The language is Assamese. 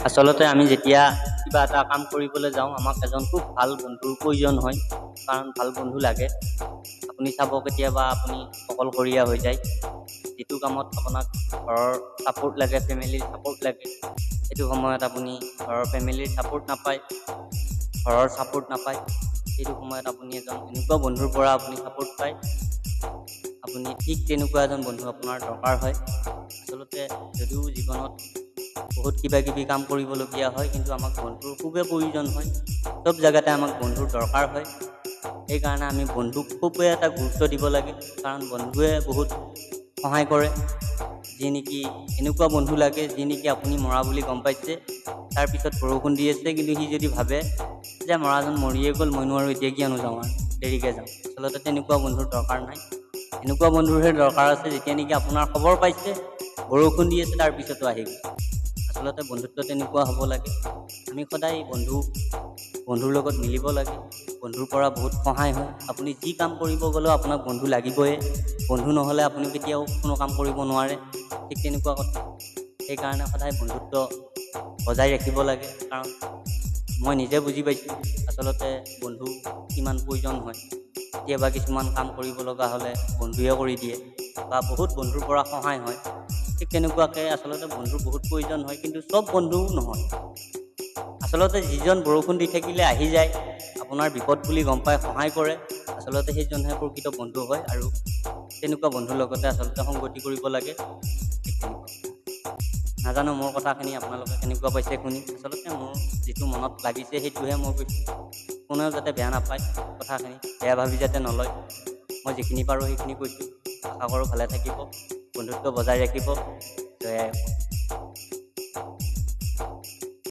আচলতে আমি যেতিয়া কিবা এটা কাম কৰিবলৈ যাওঁ আমাক এজন খুব ভাল বন্ধুৰ প্ৰয়োজন হয় কাৰণ ভাল বন্ধু লাগে। আপুনি চাব কেতিয়াবা আপুনি অকলশৰীয়া হৈ যায়। যিটো কামত আপোনাক ঘৰৰ ছাপোৰ্ট লাগে ফেমিলিৰ ছাপোৰ্ট লাগে সেইটো সময়ত আপুনি ঘৰৰ ফেমিলিৰ ছাপোৰ্ট নাপায় ঘৰৰ ছাপোৰ্ট নাপায়। সেইটো সময়ত আপুনি এজন এনেকুৱা বন্ধুৰ পৰা আপুনি ছাপোৰ্ট পায়। আপুনি ঠিক তেনেকুৱা এজন বন্ধু আপোনাৰ দৰকাৰ হয়। আচলতে যদিও জীৱনত বহুত কিবা কিবি কাম কৰিবলগীয়া হয় কিন্তু আমাক বন্ধুৰ খুবেই প্ৰয়োজন হয়। চব জেগাতে আমাক বন্ধুৰ দৰকাৰ হয়। সেইকাৰণে আমি বন্ধুক খুবেই এটা গুৰুত্ব দিব লাগে কাৰণ বন্ধুৱে বহুত সহায় কৰে। যি নেকি এনেকুৱা বন্ধু লাগে যি নেকি আপুনি মৰা বুলি গম পাইছে। তাৰপিছত বৰষুণ দি আছে কিন্তু সি যদি ভাবে যে মৰাজন মৰিয়ে গ'ল মইনো আৰু এতিয়া কিয়নো যাওঁ আৰু দেৰিকৈ যাওঁ। আচলতে তেনেকুৱা বন্ধুৰ দৰকাৰ নাই। এনেকুৱা বন্ধুৰহে দৰকাৰ আছে যেতিয়া নেকি আপোনাৰ খবৰ পাইছে বৰষুণ দি আছে তাৰপিছতো আহি গ'ল। আচলতে বন্ধুত্ব তেনেকুৱা হ'ব লাগে। আমি সদায় বন্ধু বন্ধুৰ লগত মিলিব লাগে। বন্ধুৰ পৰা বহুত সহায় হয়। আপুনি যি কাম কৰিব গ'লেও আপোনাক বন্ধু লাগিবই। বন্ধু নহ'লে আপুনি কেতিয়াও কোনো কাম কৰিব নোৱাৰে। ঠিক তেনেকুৱা কথা। সেইকাৰণে সদায় বন্ধুত্ব বজাই ৰাখিব লাগে। কাৰণ মই নিজে বুজি পাইছোঁ আচলতে বন্ধু কিমান প্ৰয়োজন হয়। কেতিয়াবা কিছুমান কাম কৰিব লগা হ'লে বন্ধুৱে কৰি দিয়ে। বা বহুত বন্ধুৰ পৰা সহায় হয়। তেনেকুৱাকৈ আচলতে বন্ধুৰ বহুত প্ৰয়োজন হয় কিন্তু চব বন্ধু নহয়। আচলতে যিজন বৰষুণ দি থাকিলে আহি যায় আপোনাৰ বিপদ বুলি গম পাই সহায় কৰে। আচলতে সেইজনহে প্ৰকৃত বন্ধু হয় আৰু তেনেকুৱা বন্ধুৰ লগতে আচলতে সংগতি কৰিব লাগে। নাজানো মোৰ কথাখিনি আপোনালোকে কেনেকুৱা পাইছে শুনি। আচলতে মোৰ যিটো মনত লাগিছে সেইটোহে মই কৈছোঁ। কোনেও যাতে বেয়া নাপায় কথাখিনি বেয়া ভাবি যাতে নলয়। মই যিখিনি পাৰোঁ সেইখিনি কৈছোঁ। আশা কৰোঁ ভালে থাকিব। বন্ধুত্ব বজাই ৰাখিব।